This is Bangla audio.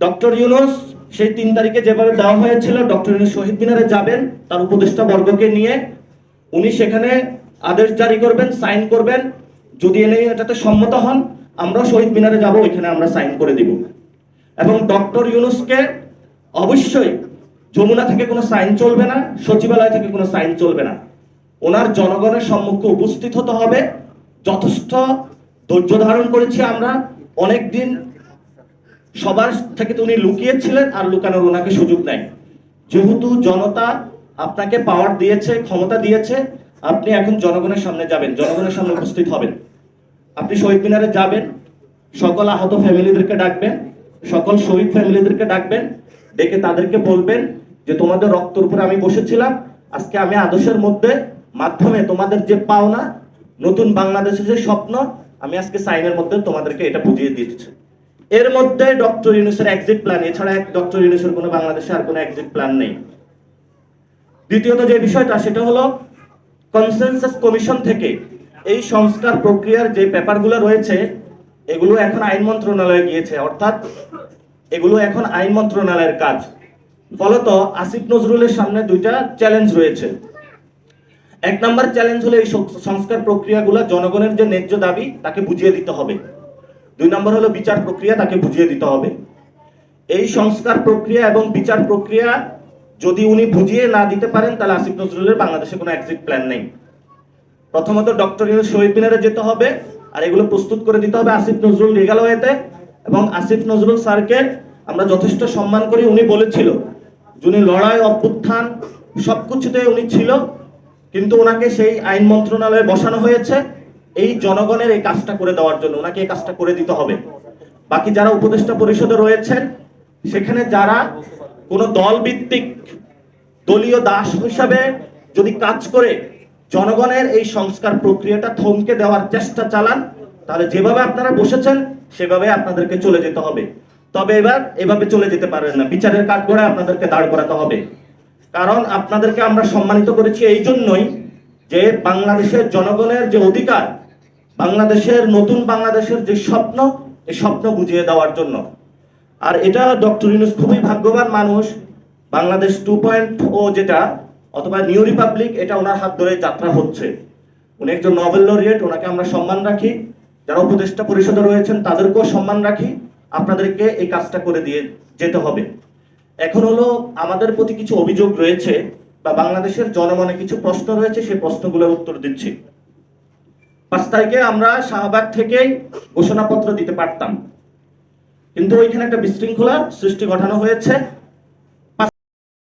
ডক্টর ইউনুস, সেই তিন তারিখে যেভাবে দেওয়া হয়েছিল, ডক্টর ইউনুস শহীদ মিনারে যাবেন, তার উপদেষ্টা বর্গকে নিয়ে। উনি সেখানে আদেশ জারি করবেন, সাইন করবেন। যদি এনে এটাতে সম্মত হন আমরা শহীদ মিনারে যাব, ওইখানে আমরা সাইন করে দিব। এবং ডক্টর ইউনুসকে অবশ্যই যমুনা থেকে কোনো সাইন চলবে না, সচিবালয় থেকে কোনো সাইন চলবে না। ওনার জনগণের সম্মুখে উপস্থিত হতে হবে। যথেষ্ট ধৈর্য ধারণ করেছি আমরা। অনেক দিন সবার থেকে তো উনি লুকিয়েছিলেন আর লুকানোর ওনাকে সুযোগ নেয় যেহেতু জনতা আপনাকে পাওয়ার দিয়েছে, ক্ষমতা দিয়েছে, আপনি এখন জনগণের সামনে যাবেন, জনগণের সামনে উপস্থিত হবেন। আপনি শহীদ মিনারে যাবেন, সকল আহত ফ্যামিলিদেরকে ডাকবেন, সকল শহীদ ফ্যামিলিদেরকে ডাকবেন, ডেকে তাদেরকে বলবেন যে তোমাদের রক্তের উপরে আমি বসেছিলাম, আজকে আমি আদর্শের মধ্যে, মাধ্যমে তোমাদের যে পাওনা, নতুন বাংলাদেশের যে স্বপ্ন, আমি আজকে সাইনের মধ্যে তোমাদেরকে এটা বুঝিয়ে দিচ্ছি। এর মধ্যে ডক্টর ইউনুসের এক্সিট প্ল্যান এছাড়া ডক্টর ইউনুসের কোনো বাংলাদেশে আর কোনো এক্সিট প্ল্যান নেই। দ্বিতীয়ত যে বিষয়টা, সেটা হলো কনসেনসাস কমিশন থেকে এই সংস্কার প্রক্রিয়ার যে পেপারগুলো রয়েছে, এগুলো এখন আইন মন্ত্রণালয়ে গিয়েছে। অর্থাৎ এগুলো এখন আইন মন্ত্রণালয়ের কাজ। ফলত আসিফ নজরুলের সামনে দুইটা চ্যালেঞ্জ রয়েছে। এক নম্বর চ্যালেঞ্জ হলো এই সংস্কার প্রক্রিয়াগুলো জনগণের যে ন্যায্য দাবি, তাকে বুঝিয়ে দিতে হবে। দুই নম্বর হলো বিচার প্রক্রিয়া, তাকে বুঝিয়ে দিতে হবে। এই সংস্কার প্রক্রিয়া এবং বিচার প্রক্রিয়া যদি উনি বুঝিয়ে না দিতে পারেন, তাহলে আসিফ নজরুলের বাংলাদেশে কোনো এক্সিট প্ল্যান নেই। প্রথমত ডক্টর ইউনুস শহীদ মিনারে যেতে হবে, আর এগুলো প্রস্তুত করে দিতে হবে আসিফ নজরুল লিগাল ওয়েতে এবং আসিফ নজরুল স্যারকে আমরা যথেষ্ট সম্মান করি, উনি বলেছিল, যিনি লড়াই, অভ্যুত্থান সবকিছুতে উনি ছিল, কিন্তু ওনাকে সেই আইন মন্ত্রণালয়ে বসানো হয়েছে। এই জনগণের এই কাজটা করে দেওয়ার জন্য, ওনাকে এই কাজটা করে দিতে হবে। বাকি যারা উপদেষ্টা পরিষদে রয়েছেন, সেখানে যারা কোনো দল ভিত্তিক দলীয় দাস হিসাবে যদি কাজ করে, জনগণের এই সংস্কার প্রক্রিয়াটা থমকে দেওয়ার চেষ্টা চালান, তাহলে যেভাবে আপনারা বসেছেন, সেভাবে আপনাদেরকে চলে যেতে হবে। তবে এবার এভাবে চলে যেতে পারেন না। বিচারের কাঠগড়ায় আপনাদেরকে দাঁড় করাতে হবে। কারণ আপনাদেরকে আমরা সম্মানিত করেছি এই জন্যই যে বাংলাদেশের জনগণের যে অধিকার বাংলাদেশের, নতুন বাংলাদেশের যে স্বপ্ন, এই স্বপ্ন বুঝিয়ে দেওয়ার জন্য। আর এটা ডক্টর ইউনুস খুবই ভাগ্যবান মানুষ। বাংলাদেশ টু পয়েন্ট ও যেটা, অথবা নিউ রিপাবলিক এটা ওনার হাত ধরে যাত্রা হচ্ছে। উনি একজন নোবেল লরিয়েট ওনাকে আমরা সম্মান রাখি। যারা উপদেষ্টা পরিষদে রয়েছেন, তাদেরকেও সম্মান রাখি। আপনাদেরকে এই কাজটা করে দিয়ে যেতে হবে। এখন হলো আমাদের প্রতি কিছু অভিযোগ রয়েছে, বা বাংলাদেশের জনমনে কিছু প্রশ্ন রয়েছে, সেই প্রশ্নগুলোর উত্তর দিচ্ছি। পাঁচ তারিখে আমরা শাহবাগ থেকেই ঘোষণাপত্র দিতে পারতাম। কিন্তু ওইখানে একটা বিশৃঙ্খলার সৃষ্টি ঘটানো হয়েছে।